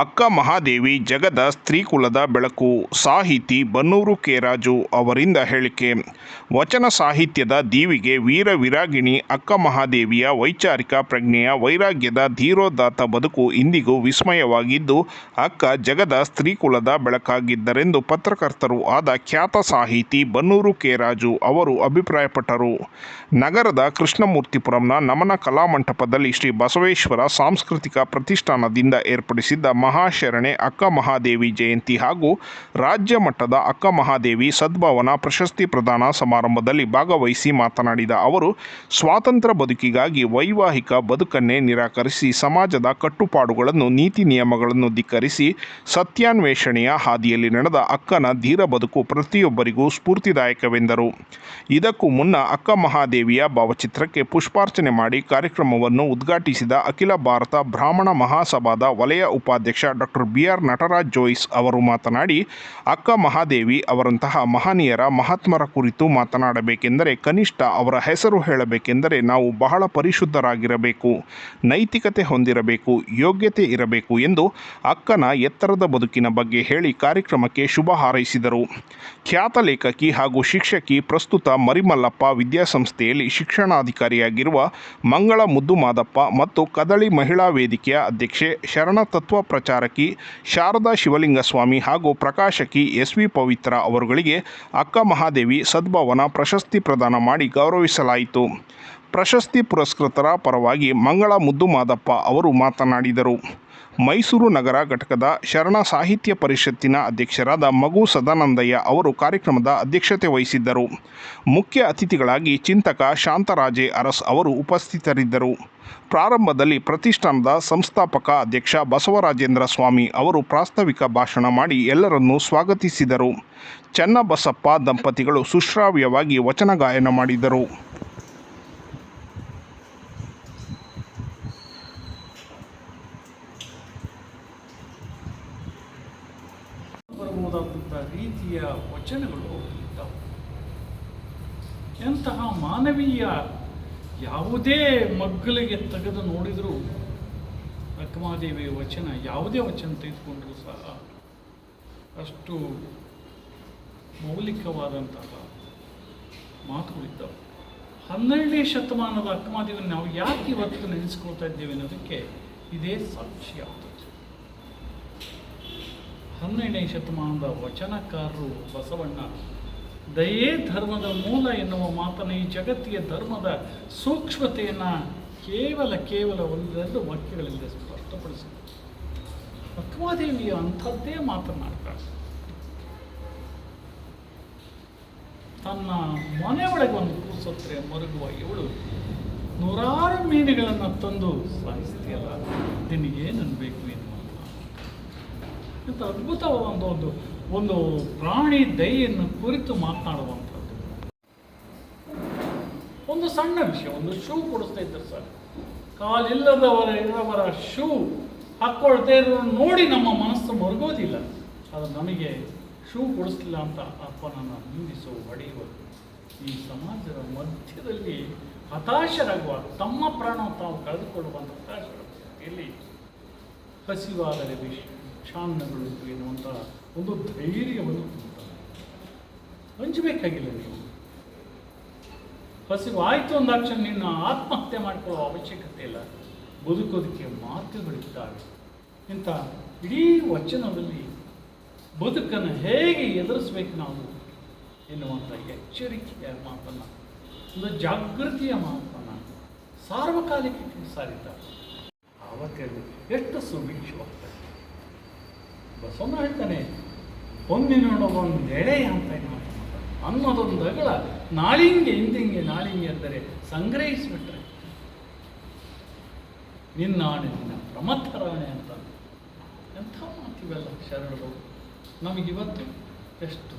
ಅಕ್ಕ ಮಹಾದೇವಿ ಜಗದ ಸ್ತ್ರೀಕುಲದ ಬೆಳಕು. ಸಾಹಿತಿ ಬನ್ನೂರು ಕೆರಾಜು ಅವರಿಂದ ಹೇಳಿಕೆ. ವಚನ ಸಾಹಿತ್ಯದ ದೀವಿಗೆ ವೀರ ವಿರಾಗಿಣಿ ಅಕ್ಕ ಮಹಾದೇವಿಯ ವೈಚಾರಿಕ ಪ್ರಜ್ಞೆಯ ವೈರಾಗ್ಯದ ಧೀರೋದಾತ ಬದುಕು ಇಂದಿಗೂ ವಿಸ್ಮಯವಾಗಿದ್ದು, ಅಕ್ಕ ಜಗದ ಸ್ತ್ರೀಕುಲದ ಬೆಳಕಾಗಿದ್ದರೆಂದು ಪತ್ರಕರ್ತರು ಆದ ಖ್ಯಾತ ಸಾಹಿತಿ ಬನ್ನೂರು ಕೆರಾಜು ಅವರು ಅಭಿಪ್ರಾಯಪಟ್ಟರು. ನಗರದ ಕೃಷ್ಣಮೂರ್ತಿಪುರಂನ ನಮನ ಕಲಾಮಂಟಪದಲ್ಲಿ ಶ್ರೀ ಬಸವೇಶ್ವರ ಸಾಂಸ್ಕೃತಿಕ ಪ್ರತಿಷ್ಠಾನದಿಂದ ಏರ್ಪಡಿಸಿದ್ದ ಮಹಾಶರಣೆ ಅಕ್ಕ ಮಹಾದೇವಿ ಜಯಂತಿ ಹಾಗೂ ರಾಜ್ಯ ಮಟ್ಟದ ಅಕ್ಕ ಮಹಾದೇವಿ ಸದ್ಭಾವನಾ ಪ್ರಶಸ್ತಿ ಪ್ರದಾನ ಸಮಾರಂಭದಲ್ಲಿ ಭಾಗವಹಿಸಿ ಮಾತನಾಡಿದ ಅವರು, ಸ್ವಾತಂತ್ರ್ಯ ಬದುಕಿಗಾಗಿ ವೈವಾಹಿಕ ಬದುಕನ್ನೇ ನಿರಾಕರಿಸಿ ಸಮಾಜದ ಕಟ್ಟುಪಾಡುಗಳನ್ನು, ನೀತಿ ನಿಯಮಗಳನ್ನು ಧಿಕ್ಕರಿಸಿ ಸತ್ಯಾನ್ವೇಷಣೆಯ ಹಾದಿಯಲ್ಲಿ ನಡೆದ ಅಕ್ಕನ ಧೀರ ಬದುಕು ಪ್ರತಿಯೊಬ್ಬರಿಗೂ ಸ್ಫೂರ್ತಿದಾಯಕವೆಂದರು. ಇದಕ್ಕೂ ಮುನ್ನ ಅಕ್ಕ ಮಹಾದೇವಿಯ ಭಾವಚಿತ್ರಕ್ಕೆ ಪುಷ್ಪಾರ್ಚನೆ ಮಾಡಿ ಕಾರ್ಯಕ್ರಮವನ್ನು ಉದ್ಘಾಟಿಸಿದ ಅಖಿಲ ಭಾರತ ಬ್ರಾಹ್ಮಣ ಮಹಾಸಭಾದ ವಲಯ ಉಪಾಧ್ಯಕ್ಷ doctor B R Nataraj Jois ಅವರು ಮಾತನಾಡಿ, ಅಕ್ಕ ಮಹಾದೇವಿ ಅವರಂತಹ ಮಹನೀಯರ ಮಹಾತ್ಮರ ಕುರಿತು ಮಾತನಾಡಬೇಕೆಂದರೆ ಕನಿಷ್ಠ ಅವರ ಹೆಸರು ಹೇಳಬೇಕೆಂದರೆ ನಾವು ಬಹಳ ಪರಿಶುದ್ಧರಾಗಿರಬೇಕು, ನೈತಿಕತೆ ಹೊಂದಿರಬೇಕು, ಯೋಗ್ಯತೆ ಇರಬೇಕು ಎಂದು ಅಕ್ಕನ ಎತ್ತರದ ಬದುಕಿನ ಬಗ್ಗೆ ಹೇಳಿ ಕಾರ್ಯಕ್ರಮಕ್ಕೆ ಶುಭ ಹಾರೈಸಿದರು. ಖ್ಯಾತ ಲೇಖಕಿ ಹಾಗೂ ಶಿಕ್ಷಕಿ ಪ್ರಸ್ತುತ ಮರಿಮಲ್ಲಪ್ಪ ವಿದ್ಯಾಸಂಸ್ಥೆಯಲ್ಲಿ ಶಿಕ್ಷಣಾಧಿಕಾರಿಯಾಗಿರುವ ಮಂಗಳ ಮುದ್ದು ಮಾದಪ್ಪ ಮತ್ತು ಕದಳಿ ಮಹಿಳಾ ವೇದಿಕೆಯ ಅಧ್ಯಕ್ಷೆ ಶರಣ ತತ್ವ ಪ್ರಚಾರಕಿ ಶಾರದಾ ಶಿವಲಿಂಗಸ್ವಾಮಿ ಹಾಗೂ ಪ್ರಕಾಶಕಿ ಎಸ್ ವಿ ಪವಿತ್ರ ಅವರುಗಳಿಗೆ ಅಕ್ಕ ಮಹಾದೇವಿ ಸದ್ಭಾವನಾ ಪ್ರಶಸ್ತಿ ಪ್ರದಾನ ಮಾಡಿ ಗೌರವಿಸಲಾಯಿತು. ಪ್ರಶಸ್ತಿ ಪುರಸ್ಕೃತರ ಪರವಾಗಿ ಮಂಗಳ ಮುದ್ದು ಮಾದಪ್ಪ ಅವರು ಮಾತನಾಡಿದರು. ಮೈಸೂರು ನಗರ ಘಟಕದ ಶರಣ ಸಾಹಿತ್ಯ ಪರಿಷತ್ತಿನ ಅಧ್ಯಕ್ಷರಾದ ಮಗು ಸದಾನಂದಯ್ಯ ಅವರು ಕಾರ್ಯಕ್ರಮದ ಅಧ್ಯಕ್ಷತೆ ವಹಿಸಿದ್ದರು. ಮುಖ್ಯ ಅತಿಥಿಗಳಾಗಿ ಚಿಂತಕ ಶಾಂತರಾಜೆ ಅರಸ್ ಅವರು ಉಪಸ್ಥಿತರಿದ್ದರು. ಪ್ರಾರಂಭದಲ್ಲಿ ಪ್ರತಿಷ್ಠಾನದ ಸಂಸ್ಥಾಪಕ ಅಧ್ಯಕ್ಷ ಬಸವರಾಜೇಂದ್ರ ಸ್ವಾಮಿ ಅವರು ಪ್ರಾಸ್ತಾವಿಕ ಭಾಷಣ ಮಾಡಿ ಎಲ್ಲರನ್ನೂ ಸ್ವಾಗತಿಸಿದರು. ಚನ್ನಬಸಪ್ಪ ದಂಪತಿಗಳು ಸುಶ್ರಾವ್ಯವಾಗಿ ವಚನ ಗಾಯನ ಮಾಡಿದರು. ರೀತಿಯ ವಚನಗಳು ಇದ್ದಾವೆ. ಎಂತಹ ಮಾನವೀಯ ಯಾವುದೇ ಮಗ್ಗಲಿಗೆ ತೆಗೆದು ನೋಡಿದರೂ ಅಕ್ಕಮಾದೇವಿಯ ವಚನ ಯಾವುದೇ ವಚನ ತೆಗೆದುಕೊಂಡರೂ ಸಹ ಅಷ್ಟು ಮೌಲಿಕವಾದಂತಹ ಮಾತುಗಳಿದ್ದವು ಹನ್ನೆರಡನೇ ಶತಮಾನದ ಅಕ್ಕಮಾದೇವಿಯನ್ನು ನಾವು ಯಾಕೆ ಇವತ್ತು ನೆನೆಸ್ಕೊಳ್ತಾ ಇದ್ದೇವೆ ಅನ್ನೋದಕ್ಕೆ ಇದೇ ಸಾಕ್ಷಿಯಾಗ್ತದೆ ಹನ್ನೆರಡನೇ ಶತಮಾನದ ವಚನಕಾರರು ಬಸವಣ್ಣ, ದಯೇ ಧರ್ಮದ ಮೂಲ ಎನ್ನುವ ಮಾತನ್ನು ಈ ಜಗತ್ತಿಗೆ ಧರ್ಮದ ಸೂಕ್ಷ್ಮತೆಯನ್ನು ಕೇವಲ ಕೇವಲ ಒಂದೆರಡು ವಾಕ್ಯಗಳಿಂದ ಸ್ಪಷ್ಟಪಡಿಸಿದರು ಪಕ್ವಾದೇವಿಯ ಅಂಥದ್ದೇ ಮಾತನಾಡ್ತಾರೆ ತನ್ನ ಮನೆಯೊಳಗೆ ಒಂದು ಕೂಸತ್ರೆ ಮರುಗುವ ಇವಳು ನೂರಾರು ಮೀನುಗಳನ್ನು ತಂದು ಸಾಯಿಸ್ತೀಯಲ್ಲ, ನಿನಗೇನು ಎನ್ನುವಂಥ ಇಂಥ ಅದ್ಭುತವಾದ ಒಂದು ಒಂದು ಪ್ರಾಣಿ ದಯೆಯನ್ನು ಕುರಿತು ಮಾತನಾಡುವಂಥದ್ದು. ಒಂದು ಸಣ್ಣ ವಿಷಯ, ಒಂದು ಶೂ ಕೊಡಿಸ್ತಾ ಇದ್ದರು ಸರ್. ಕಾಲಿಲ್ಲದವರ ಇರೋವರ ಶೂ ಹಾಕ್ಕೊಳ್ತೇ ಇರೋ ನೋಡಿ ನಮ್ಮ ಮನಸ್ಸು ಮರುಗೋದಿಲ್ಲ. ಅದು ನಮಗೆ ಶೂ ಕೊಡಿಸ್ಲಿಲ್ಲ ಅಂತ ಅಪ್ಪನನ್ನು ನಿಂದಿಸೋ ಹೊಡೆಯುವ ಈ ಸಮಾಜದ ಮಧ್ಯದಲ್ಲಿ ಹತಾಶರಾಗುವ ತಮ್ಮ ಪ್ರಾಣ ತಾವು ಕಳೆದುಕೊಳ್ಳುವಂಥ ಹತಾಶರ ಇಲ್ಲಿ ಹಸಿವಾದರೆ ವಿಷ ಕ್ಷಾನ್ನಗಳು ಎನ್ನುವಂಥ ಒಂದು ಧೈರ್ಯವನ್ನು ತುಂಬುತ್ತಾರೆ ಹಂಚಬೇಕಾಗಿಲ್ಲ ನೀವು. ಹಸಿವಾಯಿತು ಅಂದಾಕ್ಷಣ ನಿನ್ನ ಆತ್ಮಹತ್ಯೆ ಮಾಡಿಕೊಳ್ಳುವ ಅವಶ್ಯಕತೆ ಇಲ್ಲ. ಬದುಕೋದಕ್ಕೆ ಮಾರ್ಗಗಳಿದ್ದಾವೆ ಇಂಥ ಇಡೀ ವಚನದಲ್ಲಿ ಬದುಕನ್ನು ಹೇಗೆ ಎದುರಿಸ್ಬೇಕು ನಾವು ಎನ್ನುವಂಥ ಎಚ್ಚರಿಕೆಯ ಮಾತನ್ನು, ಒಂದು ಜಾಗೃತಿಯ ಮಾತನ್ನು ಸಾರ್ವಕಾಲಿಕ ಸಾರಿದ್ದಾರೆ ಆವತ್ತೆ ಎಷ್ಟು ಸುಭಿಕ್ಷವಾಗ್ತದೆ. ಬಸವಣ್ಣ ಹೇಳ್ತಾನೆ ಒಂದೆಳೆ ಅಂತ ಅನ್ನೋದೊಂದು ಅಗಳ ನಾಳಿಂಗೆ, ಹಿಂದಿಂಗೆ ನಾಳಿಂಗೆ ಅಂದರೆ ಸಂಗ್ರಹಿಸಿಬಿಟ್ರೆ. ನಿನ್ನಾಣೆ ನಿನ್ನ ಪ್ರಮಥರಾಣೆ ಅಂತ. ಎಂಥ ಮಾತಿವೆಲ್ಲ ಶರಣರು? ನಮಗಿವತ್ತು ಎಷ್ಟು?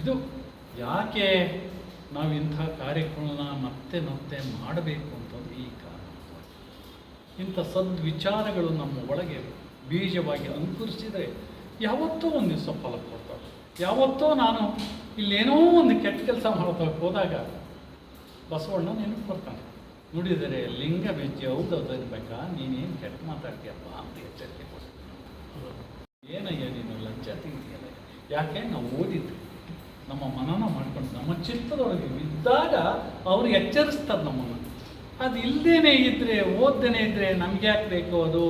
ಇದು ಯಾಕೆ ನಾವು ಇಂಥ ಕಾರ್ಯಕ್ರಮನ ಮತ್ತೆ ಮತ್ತೆ ಮಾಡಬೇಕು ಅಂತಂದು ಈ ಕಾರಣ. ಇಂಥ ಸದ್ವಿಚಾರಗಳು ನಮ್ಮ ಒಳಗೆ ಬೀಜವಾಗಿ ಅಂಕುರಿಸಿದರೆ ಯಾವತ್ತೋ ಒಂದು ದಿವಸ ಫಲ ಕೊಡ್ತಾರೆ. ಯಾವತ್ತೋ ನಾನು ಇಲ್ಲೇನೋ ಒಂದು ಕೆಟ್ಟ ಕೆಲಸ ಮಾಡ್ತಾ ಹೋದಾಗ ಬಸವಣ್ಣ ನೆನಪು ಕೊಡ್ತಾನೆ. ನುಡಿದರೆ ಲಿಂಗ ಬೀಜ ಹೌದು ಬೇಕ ಇರ್ಬೇಕಾ? ನೀನೇನು ಕೆಟ್ಟ ಮಾತಾಡ್ತೀಯಪ್ಪ ಅಂತ ಎಚ್ಚರಿಕೆ ಕೊಡ್ತೀನಿ. ಏನಯ್ಯ ನೀನು ಲಂಚ ತಿಂತೀಯಲ್ಲ ಯಾಕೆ? ನಾವು ಓದಿದ್ವಿ ನಮ್ಮ ಮನನ ಮಾಡ್ಕೊಂಡು, ನಮ್ಮ ಚಿತ್ತದೊಳಗೆ ಇದ್ದಾಗ ಅವ್ರು ಎಚ್ಚರಿಸ್ತಾರೆ ನಮ್ಮನ್ನು. ಅದು ಇಲ್ಲದೇನೆ ಇದ್ದರೆ ಓದ್ದೇನೆ ಇದ್ದರೆ ನಮ್ಗೆ ಯಾಕೆ ಬೇಕು ಅದು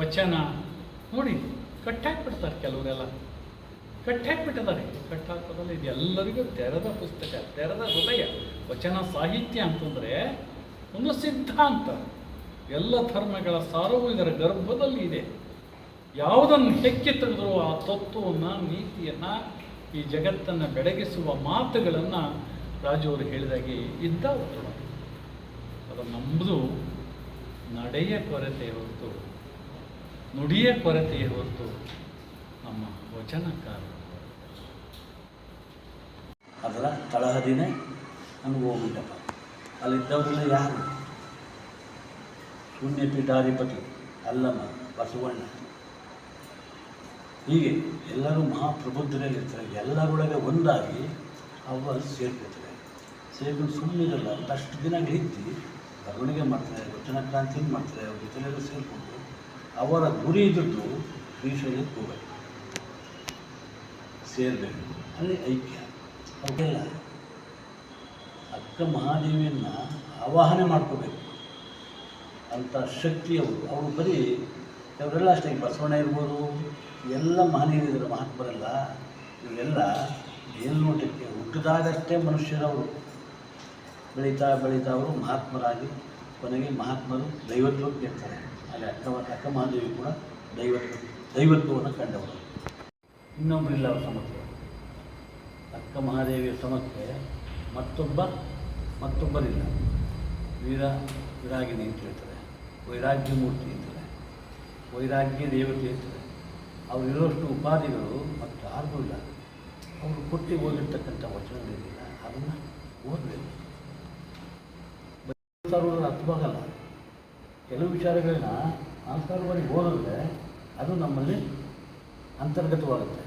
ವಚನ. ನೋಡಿ ಕಟ್ಟಾಕ್ಬಿಡ್ತಾರೆ ಕೆಲವರೆಲ್ಲ. ಕಟ್ಟಾಕ್ಬಿಟ್ಟಿದ್ದಾರೆ. ಕಟ್ಟಾಕೋದಲ್ಲ ಇದು ಎಲ್ಲರಿಗೂ ತೆರೆದ ಪುಸ್ತಕ, ತೆರೆದ ಹೃದಯ, ವಚನ ಸಾಹಿತ್ಯ ಅಂತಂದರೆ ಒಂದು ಸಿದ್ಧಾಂತ. ಎಲ್ಲ ಧರ್ಮಗಳ ಸಾರವು ಇದರ ಗರ್ಭದಲ್ಲಿ ಇದೆ. ಯಾವುದನ್ನು ಹೆಕ್ಕಿ ತೆಗೆದರೂ ಆ ತತ್ವವನ್ನು, ನೀತಿಯನ್ನು, ಈ ಜಗತ್ತನ್ನು ಬೆಳಗಿಸುವ ಮಾತುಗಳನ್ನು ರಾಜವರು ಹೇಳಿದಾಗೆ ಇದ್ದ ಅದನ್ನು ಅದು ನಮ್ಮದು ನಡೆಯ ಕೊರತೆ ಹೊರತು ನುಡಿಯ ಕೊರತೆಯೇ ಹೊತ್ತು ನಮ್ಮ ವಚನಕಾರ ಅದರ ತಳಹದಿನೇ ನಮಗೆ ಹೋಗ್ಬಿಟ್ಟಪ್ಪ ಅಲ್ಲಿದ್ದವರೆಲ್ಲ ಯಾರು? ಶೂನ್ಯ ಪೀಠಾಧಿಪತಿ ಅಲ್ಲಮ್ಮ ಬಸವಣ್ಣ. ಹೀಗೆ ಎಲ್ಲರೂ ಮಹಾಪ್ರಬುದ್ಧರಲ್ಲಿರ್ತಾರೆ. ಎಲ್ಲರೊಳಗೆ ಒಂದಾಗಿ ಅವರು ಸೇರ್ಕೊಳ್ತಾರೆ ಸೇರ್ಕೊಂಡು ಸುಮ್ಮನಿರಲ್ಲ ಅಷ್ಟು ಗೆದ್ದು ಬರವಣಿಗೆ ಮಾಡ್ತಾರೆ ವಚನ ಕ್ರಾಂತಿ ಮಾಡ್ತಾರೆ, ಅವ್ರ ಜೊತೆಲೆಲ್ಲ ಸೇರಿಕೊಂಡು ಅವರ ಗುರಿ ಇದ್ದದ್ದು ಶ್ರೀಶೈಲಕ್ಕೆ ಕೂಡ ಸೇರಬೇಕು. ಅಲ್ಲಿ ಐಕ್ಯ. ಅವಕ್ಕೆಲ್ಲ ಅಕ್ಕ ಮಹಾದೇವಿಯನ್ನು ಆವಾಹನೆ ಮಾಡ್ಕೋಬೇಕು. ಅಂಥ ಶಕ್ತಿ ಅವರು ಅವರು ಬರೀ ಇವರೆಲ್ಲ ಅಷ್ಟೇ ಬಸವಣ್ಣ ಇರ್ಬೋದು, ಎಲ್ಲ ಮಹನೀಯರಿದ್ದಾರೆ ಮಹಾತ್ಮರೆಲ್ಲ ಇವರೆಲ್ಲ ಮೇಲ್ನೋಟಕ್ಕೆ ಹುಟ್ಟಿದಾಗಷ್ಟೇ ಮನುಷ್ಯರವರು. ಬೆಳೀತಾ ಬೆಳೀತಾ ಅವರು ಮಹಾತ್ಮರಾಗಿ ಕೊನೆಗೆ ಮಹಾತ್ಮರು ದೈವತ್ವಕ್ಕೆ ಇರ್ತಾರೆ. ಹಾಗೆ ಅಕ್ಕ ಅಕ್ಕ ಮಹಾದೇವಿ ಕೂಡ ದೈವತ್ ದೈವತ್ವವನ್ನು ಕಂಡವರು. ಇನ್ನೊಬ್ಬರಿಲ್ಲ ಅವರ ಸಮಸ್ಯೆ. ಅಕ್ಕ ಮಹಾದೇವಿಯ ಸಮಸ್ಯೆ, ಮತ್ತೊಬ್ಬ ಮತ್ತೊಬ್ಬರಿಲ್ಲ. ವೀರ ವಿರಾಗಿನಿ ಅಂತ ಹೇಳ್ತಾರೆ. ವೈರಾಗ್ಯ ಮೂರ್ತಿ ಅಂತಾರೆ ವೈರಾಗ್ಯ ದೇವತೆ ಅಂತಾರೆ ಅವ್ರು ಇರೋಷ್ಟು ಉಪಾಧಿಗಳು ಮತ್ತು ಯಾರಿಗೂ ಇಲ್ಲ. ಅವರು ಕೊಟ್ಟು ಓದಿರ್ತಕ್ಕಂಥ ವಚನಗಳಿರಲಿಲ್ಲ ಅದನ್ನು ಓದಬೇಕು. ಅರ್ಥವಾಗಲ್ಲ ಕೆಲವು ವಿಚಾರಗಳನ್ನ ಆಸ್ಕಾರವಾಗಿ ಓದಿದ್ರೆ ಅದು ನಮ್ಮಲ್ಲಿ ಅಂತರ್ಗತವಾಗುತ್ತೆ.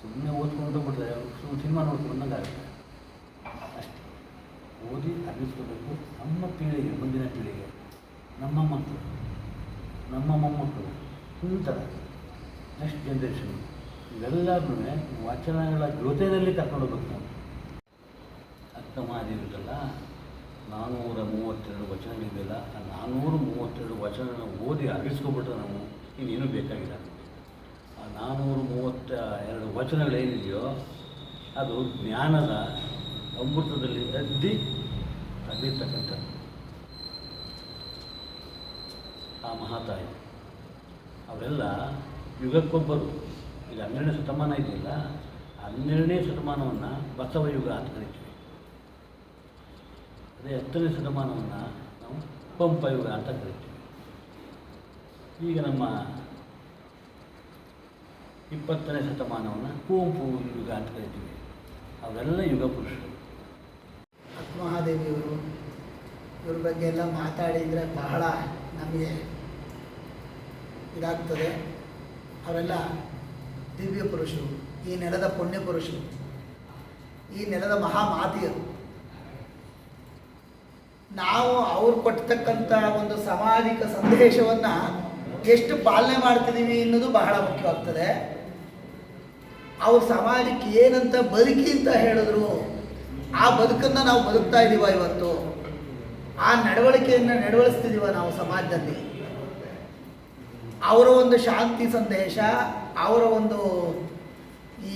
ಸುಮ್ಮನೆ ಓದ್ಕೊಂಡು ಬಿಟ್ಟರೆ ಸುಮ್ಮನೆ ಸಿನಿಮಾ ನೋಡ್ಕೊಂಡು ಬಂದಂಗಾಗುತ್ತೆ ಅಷ್ಟೇ. ಓದಿ ಅರಿಸ್ಕೋಬೇಕು ನಮ್ಮ ಪೀಳಿಗೆ, ಮುಂದಿನ ಪೀಳಿಗೆ, ನಮ್ಮ ಮಕ್ಕಳು, ನಮ್ಮ ಮೊಮ್ಮಕ್ಕಳು ಇಂಥರ ನೆಕ್ಸ್ಟ್ ಜನ್ರೇಷನ್ ಇವೆಲ್ಲರೂ ವಚನಗಳ ಜೊತೆಯಲ್ಲಿ ಕರ್ಕೊಂಡು ಹೋಗ್ಬೇಕು ನಾವು ಅಕ್ಕ ಮಹಾದೇವಿದಲ್ಲ ನಾನ್ನೂರ ಮೂವತ್ತೆರಡು ವಚನಗಳಿದೆಯಲ್ಲ ಆ ನಾನ್ನೂರ ಮೂವತ್ತೆರಡು ವಚನ ಓದಿ ಅರಿಸ್ಕೊಬಿಟ್ರೆ ನಾವು ಇನ್ನೇನು ಬೇಕಾಗಿಲ್ಲ. ಆ ನಾನ್ನೂರ ಮೂವತ್ತ ಎರಡು ವಚನಗಳೇನಿದೆಯೋ ಅದು ಜ್ಞಾನದ ಅಮೃತದಲ್ಲಿ ಅದ್ದಿ ತಗ್ಲಿರ್ತಕ್ಕಂಥದ್ದು ಆ ಮಹಾತಾಯಿ, ಅವರೆಲ್ಲ ಯುಗಕ್ಕೊಬ್ಬರು. ಈಗ ಹನ್ನೆರಡನೇ ಶತಮಾನ ಇದೆಯಲ್ಲ, ಹನ್ನೆರಡನೇ ಶತಮಾನವನ್ನು ಬಸವ ಯುಗ ಅಂತ ಕರಿತೀವಿ. ಅದೇ ಹತ್ತನೇ ಶತಮಾನವನ್ನು ನಾವು ಪಂಪ ಯುಗ ಅಂತ ಕರಿತೀವಿ. ಈಗ ನಮ್ಮ ಇಪ್ಪತ್ತನೇ ಶತಮಾನವನ್ನು ಕುವೆಂಪು ಯುಗ ಅಂತ ಕರಿತೀವಿ. ಅವೆಲ್ಲ ಯುಗ ಪುರುಷರು. ಮಹಾದೇವಿಯವರು ಇವ್ರ ಬಗ್ಗೆ ಎಲ್ಲ ಮಾತಾಡಿದರೆ ಬಹಳ ನಮಗೆ ಇದಾಗ್ತದೆ. ಅವರೆಲ್ಲ ದಿವ್ಯ ಪುರುಷರು, ಈ ನೆಲದ ಪುಣ್ಯ ಪುರುಷರು, ಈ ನೆಲದ ಮಹಾಮಾತೆಯರು. ನಾವು ಅವ್ರು ಕೊಡ್ತಕ್ಕಂಥ ಒಂದು ಸಾಮಾಜಿಕ ಸಂದೇಶವನ್ನು ಎಷ್ಟು ಪಾಲನೆ ಮಾಡ್ತಿದ್ದೀವಿ ಅನ್ನೋದು ಬಹಳ ಮುಖ್ಯವಾಗ್ತದೆ. ಅವ್ರು ಸಮಾಜಕ್ಕೆ ಏನಂತ ಬದುಕಿ ಅಂತ ಹೇಳಿದ್ರು, ಆ ಬದುಕನ್ನು ನಾವು ಬದುಕ್ತಾ ಇದ್ದೀವ ಇವತ್ತು. ಆ ನಡವಳಿಕೆಯನ್ನು ನಡವಳಿಸ್ತಿದ್ದೀವ ನಾವು ಸಮಾಜದಲ್ಲಿ. ಅವರ ಒಂದು ಶಾಂತಿ ಸಂದೇಶ, ಅವರ ಒಂದು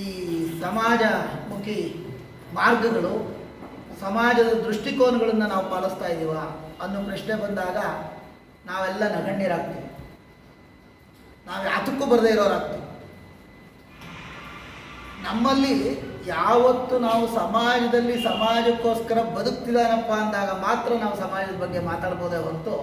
ಈ ಸಮಾಜಮುಖಿ ಮಾರ್ಗಗಳು ಸಮಾಜದ ದೃಷ್ಟಿಕೋನಗಳನ್ನು ನಾವು ಪಾಲಿಸ್ತಾ ಇದ್ದೀವ ಅನ್ನೋ ಪ್ರಶ್ನೆ ಬಂದಾಗ ನಾವೆಲ್ಲ ನಗಣ್ಯರಾಗ್ತೀವಿ. ನಾವು ಯಾತಕ್ಕೂ ಬರದೇ ಇರೋರಾಗ್ತೀವಿ. ನಮ್ಮಲ್ಲಿ ಯಾವತ್ತು ನಾವು ಸಮಾಜದಲ್ಲಿ ಸಮಾಜಕ್ಕೋಸ್ಕರ ಬದುಕ್ತಿದಾನಪ್ಪ ಅಂದಾಗ ಮಾತ್ರ ನಾವು ಸಮಾಜದ ಬಗ್ಗೆ ಮಾತಾಡ್ಬೋದೇ ಹೊರತು